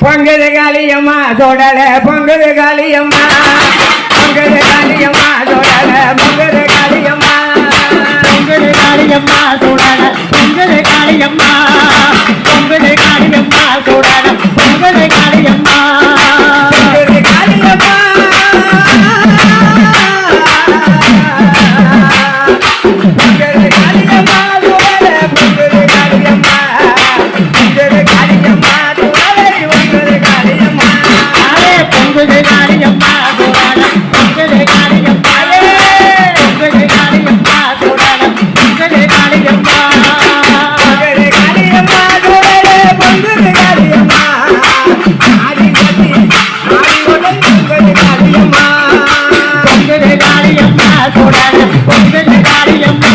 பொங்குது காளியம்மா தொடல பொங்குது காளியம்மா. பொங்குது காளியம்மா தொடல பொங்குது காளியம்மா சுடல பொங்கல் காளியம்மா